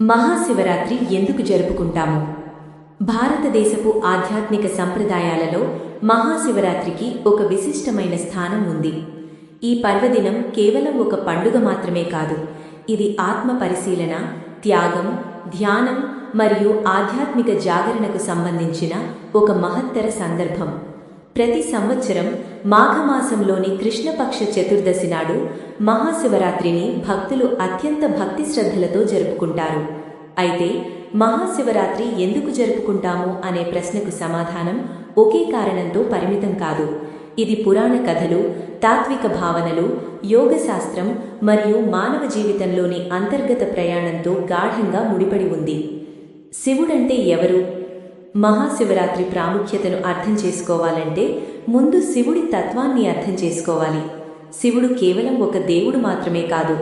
మహాశివరాత్రి ఎందుకు జరుపుకుంటాము? భారతదేశపు ఆధ్యాత్మిక సంప్రదాయాలలో మహాశివరాత్రికి ఒక విశిష్టమైన స్థానం ఉంది. ఈ పర్వదినం కేవలం ఒక పండుగ మాత్రమే కాదు ఇది ఆత్మ పరిశీలన త్యాగం ధ్యానం మరియు ఆధ్యాత్మిక జాగరణకు సంబంధించిన ఒక మహత్తర సందర్భం. ప్రతి సంవత్సరం మాఘమాసంలోని కృష్ణపక్ష చతుర్దశి నాడు మహాశివరాత్రిని భక్తులు అత్యంత భక్తి శ్రద్ధలతో జరుపుకుంటారు. అయితే మహాశివరాత్రి ఎందుకు జరుపుకుంటాము అనే ప్రశ్నకు సమాధానం ఒకే కారణంతో పరిమితం కాదు. ఇది పురాణ కథలు తాత్విక భావనలు యోగశాస్త్రం మరియు మానవ జీవితంలోని అంతర్గత ప్రయాణంతో గాఢంగా ముడిపడి ఉంది. శివుడంటే ఎవరు? మహాశివరాత్రి ప్రాముఖ్యతను అర్థం చేసుకోవాలంటే ముందు శివుడి తత్వాన్ని అర్థం చేసుకోవాలి. శివుడు కేవలం ఒక దేవుడు మాత్రమే కాదు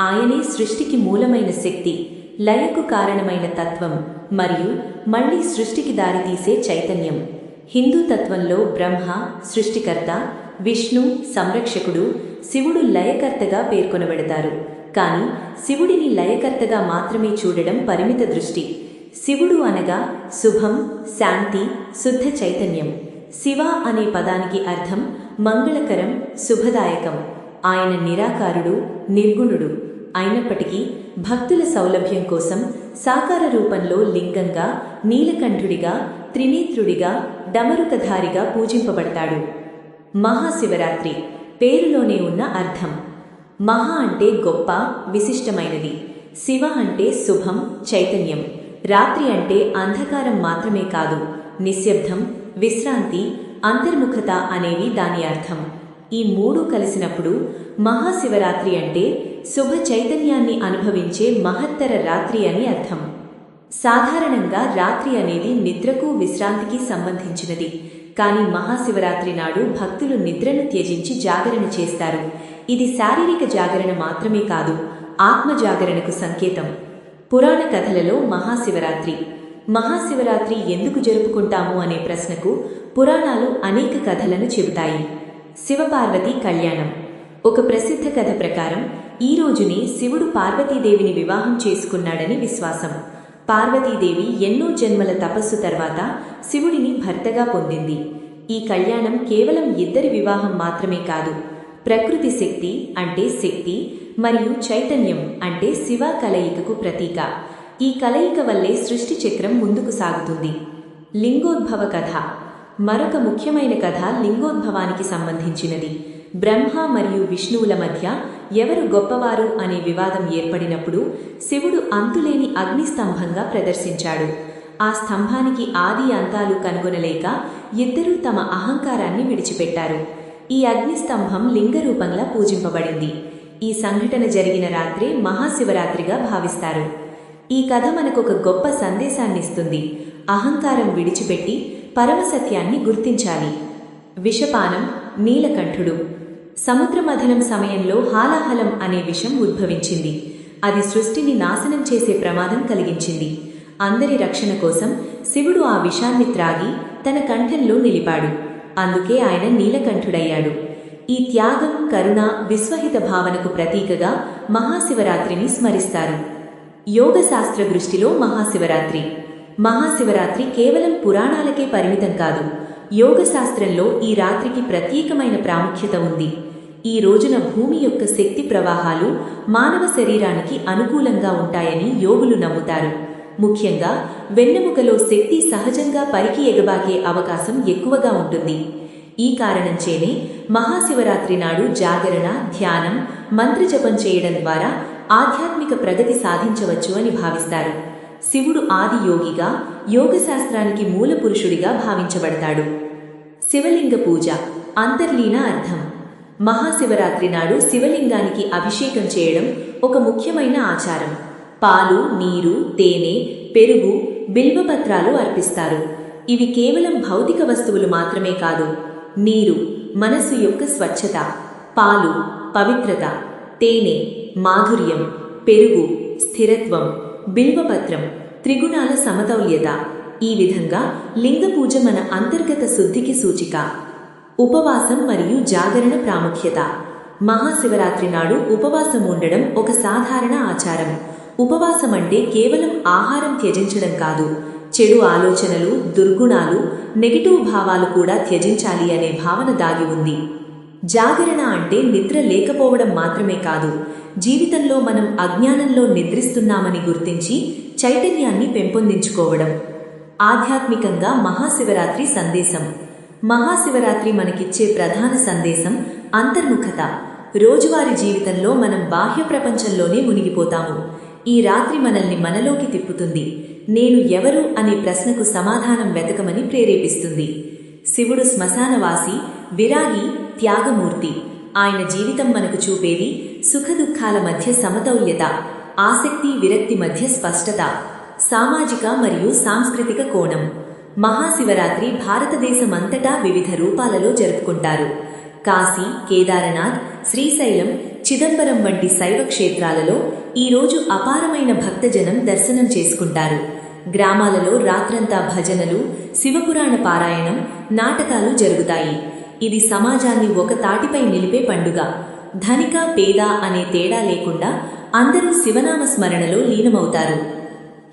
ఆయనే సృష్టికి మూలమైన శక్తి లయకు కారణమైన తత్వం మరియు మళ్ళీ సృష్టికి దారితీసే చైతన్యం. హిందూ తత్వంలో బ్రహ్మ సృష్టికర్త విష్ణు సంరక్షకుడు శివుడు లయకర్తగా పేర్కొనబడతారు. కానీ శివుడిని లయకర్తగా మాత్రమే చూడడం పరిమిత దృష్టి. శివుడు అనగా శుభం శాంతి శుద్ధ చైతన్యం. శివ అనే పదానికి అర్థం మంగళకరం శుభదాయకం. ఆయన నిరాకారుడు నిర్గుణుడు. అయినప్పటికీ భక్తుల సౌలభ్యం కోసం సాకార రూపంలో లింగంగా నీలకంఠుడిగా త్రినేత్రుడిగా డమరుకధారిగా పూజింపబడతాడు. మహాశివరాత్రి పేరులోనే ఉన్న అర్థం. మహా అంటే గొప్ప విశిష్టమైనది. శివ అంటే శుభం చైతన్యం. రాత్రి అంటే అంధకారం మాత్రమే కాదు. నిశ్శబ్దం విశ్రాంతి అంతర్ముఖత అనేవి దాని అర్థం. ఈ మూడు కలిసినప్పుడు మహాశివరాత్రి అంటే శుభ చైతన్యాన్ని అనుభవించే మహత్తర రాత్రి అని అర్థం. సాధారణంగా రాత్రి అనేది నిద్రకు విశ్రాంతికి సంబంధించినది. కానీ మహాశివరాత్రి నాడు భక్తులు నిద్రను త్యజించి జాగరణ చేస్తారు. ఇది శారీరక జాగరణ మాత్రమే కాదు ఆత్మ జాగరణకు సంకేతం. పురాణ కథలలో మహాశివరాత్రి. మహాశివరాత్రి ఎందుకు జరుపుకుంటాము అనే ప్రశ్నకు పురాణాలు అనేక కథలను చెబుతాయి. శివపార్వతి కళ్యాణం. ఒక ప్రసిద్ధ కథ ప్రకారం ఈ రోజునే శివుడు పార్వతీదేవిని వివాహం చేసుకున్నాడని విశ్వాసం. పార్వతీదేవి ఎన్నో జన్మల తపస్సు తర్వాత శివుడిని భర్తగా పొందింది. ఈ కళ్యాణం కేవలం ఇద్దరి వివాహం మాత్రమే కాదు ప్రకృతి శక్తి అంటే శక్తి మరియు చైతన్యం అంటే శివ కలయికకు ప్రతీక. ఈ కలయిక వల్లే సృష్టి చక్రం ముందుకు సాగుతుంది. లింగోద్భవ కథ. మరొక ముఖ్యమైన కథ లింగోద్భవానికి సంబంధించినది. బ్రహ్మ మరియు విష్ణువుల మధ్య ఎవరు గొప్పవారు అనే వివాదం ఏర్పడినప్పుడు శివుడు అంతులేని అగ్నిస్తంభంగా ప్రదర్శించాడు. ఆ స్తంభానికి ఆది అంతాలు కనుగొనలేక ఇద్దరూ తమ అహంకారాన్ని విడిచిపెట్టారు. ఈ అగ్నిస్తంభం లింగరూపంలా పూజింపబడింది. ఈ సంఘటన జరిగిన రాత్రే మహాశివరాత్రిగా భావిస్తారు. ఈ కథ మనకొక గొప్ప సందేశాన్నిస్తుంది. అహంకారం విడిచిపెట్టి పరమసత్యాన్ని గుర్తించాలి. విషపానం నీలకంఠుడు. సముద్రమథనం సమయంలో హాలాహలం అనే విషం ఉద్భవించింది. అది సృష్టిని నాశనం చేసే ప్రమాదం కలిగించింది. అందరి రక్షణ కోసం శివుడు ఆ విషాన్ని త్రాగి తన కంఠంలో నిలిపాడు. అందుకే ఆయన నీలకంఠుడయ్యాడు. ఈ త్యాగం కరుణ విశ్వహిత భావనకు ప్రతీకగా మహాశివరాత్రిని స్మరిస్తారు. యోగ శాస్త్ర దృష్టిలో మహాశివరాత్రి. మహాశివరాత్రి కేవలం పురాణాలకే పరిమితం కాదు. యోగ శాస్త్రంలో ఈ రాత్రికి ప్రత్యేకమైన ప్రాముఖ్యత ఉంది. ఈ రోజున భూమి యొక్క శక్తి ప్రవాహాలు మానవ శరీరానికి అనుకూలంగా ఉంటాయని యోగులు నమ్ముతారు. ముఖ్యంగా వెన్నెముకలో శక్తి సహజంగా పైకి ఎగబాకే అవకాశం ఎక్కువగా ఉంటుంది. ఈ కారణంచేనే మహాశివరాత్రి నాడు జాగరణ ధ్యానం మంత్రజపం చేయడం ద్వారా ఆధ్యాత్మిక ప్రగతి సాధించవచ్చు అని భావిస్తారు. శివుడు ఆది యోగిగా యోగశాస్త్రానికి మూల పురుషుడిగా భావించబడతాడు. శివలింగ పూజ అంతర్లీన అర్థం. మహాశివరాత్రి నాడు శివలింగానికి అభిషేకం చేయడం ఒక ముఖ్యమైన ఆచారం. పాలు నీరు తేనె పెరుగు బిల్వపత్రాలు అర్పిస్తారు. ఇవి కేవలం భౌతిక వస్తువులు మాత్రమే కాదు నీరు మనస్సు యొక్క స్వచ్ఛత పాలు పవిత్రత తేనె మాధుర్యం పెరుగు స్థిరత్వం బిల్వపత్రం త్రిగుణాల సమతౌల్యత. ఈ విధంగా లింగ పూజ మన అంతర్గత శుద్ధికి సూచిక. ఉపవాసం మరియు జాగరణ ప్రాముఖ్యత. మహాశివరాత్రి నాడు ఉపవాసం ఉండడం ఒక సాధారణ ఆచారం. ఉపవాసం అంటే కేవలం ఆహారం త్యజించడం కాదు. చెడు ఆలోచనలు దుర్గుణాలు నెగిటివ్ భావాలు కూడా త్యజించాలి అనే భావన దాగి ఉంది. జాగరణ అంటే నిద్ర లేకపోవడం మాత్రమే కాదు. జీవితంలో మనం అజ్ఞానంలో నిద్రిస్తున్నామని గుర్తించి చైతన్యాన్ని పెంపొందించుకోవడం. ఆధ్యాత్మికంగా మహాశివరాత్రి సందేశం. మహాశివరాత్రి మనకిచ్చే ప్రధాన సందేశం అంతర్ముఖత. రోజువారీ జీవితంలో మనం బాహ్య ప్రపంచంలోనే మునిగిపోతాము. ఈ రాత్రి మనల్ని మనలోకి తిప్పుతుంది. నేను ఎవరు అనే ప్రశ్నకు సమాధానం వెతకమని ప్రేరేపిస్తుంది. శివుడు శ్మశానవాసి విరాగి త్యాగమూర్తి. ఆయన జీవితం మనకు చూపేది సుఖదుఖాల మధ్య సమతౌల్యత ఆసక్తి విరక్తి మధ్య స్పష్టత సామాజిక మరియు సాంస్కృతిక కోణం. మహాశివరాత్రి భారతదేశమంతటా వివిధ రూపాలలో జరుపుకుంటారు. కాశీ కేదారనాథ్ శ్రీశైలం చిదంబరం వంటి శైవ క్షేత్రాలలో ఈరోజు అపారమైన భక్తజనం దర్శనం చేసుకుంటారు. గ్రామాలలో రాత్రంతా భజనలు శివపురాణ పారాయణం నాటకాలు జరుగుతాయి. ఇది సమాజాన్ని ఒక తాటిపై నిలిపే పండుగ. ధనిక పేద అనే తేడా లేకుండా అందరూ శివనామ స్మరణలో లీనమవుతారు.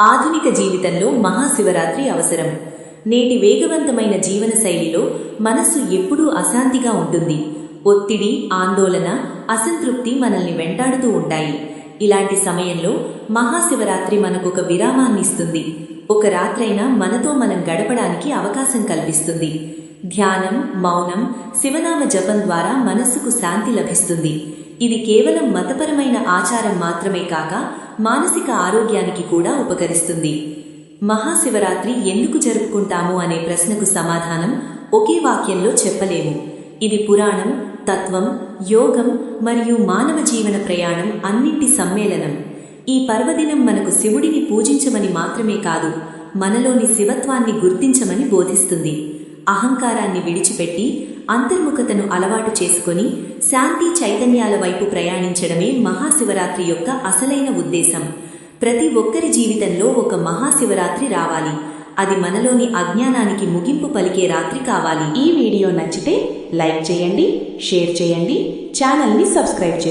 ఆధునిక జీవితంలో మహాశివరాత్రి అవసరం. నేటి వేగవంతమైన జీవన శైలిలో మనస్సు ఎప్పుడూ అశాంతిగా ఉంటుంది. ఒత్తిడి ఆందోళన అసంతృప్తి మనల్ని వెంటాడుతూ ఉంటాయి. ఇలాంటి సమయంలో మహాశివరాత్రి మనకొక విరామాన్నిస్తుంది. ఒక రాత్రైనా మనతో మనం గడపడానికి అవకాశం కల్పిస్తుంది. ధ్యానం మౌనం శివనామ జపం ద్వారా మనస్సుకు శాంతి లభిస్తుంది. ఇది కేవలం మతపరమైన ఆచారం మాత్రమే కాక మానసిక ఆరోగ్యానికి కూడా ఉపకరిస్తుంది. మహాశివరాత్రి ఎందుకు జరుపుకుంటాము అనే ప్రశ్నకు సమాధానం ఒకే వాక్యంలో చెప్పలేము. ఇది పురాణం తత్వం యోగం మరియు మానవ జీవన ప్రయాణం అన్నింటి సమ్మేళనం. ఈ పర్వదినం మనకు శివుడిని పూజించమని మాత్రమే కాదు మనలోని శివత్వాన్ని గుర్తించమని బోధిస్తుంది. అహంకారాన్ని విడిచిపెట్టి అంతర్ముఖతను అలవాటు చేసుకొని శాంతి చైతన్యాల వైపు ప్రయాణించడమే మహాశివరాత్రి యొక్క అసలైన ఉద్దేశం. ప్రతి ఒక్కరి జీవితంలో ఒక మహాశివరాత్రి రావాలి. అది మనలోని అజ్ఞానానికి ముగింపు పలికే రాత్రి కావాలి. ఈ వీడియో నచ్చితే లైక్ చేయండి షేర్ చేయండి ఛానల్ని సబ్స్క్రైబ్ చేయండి.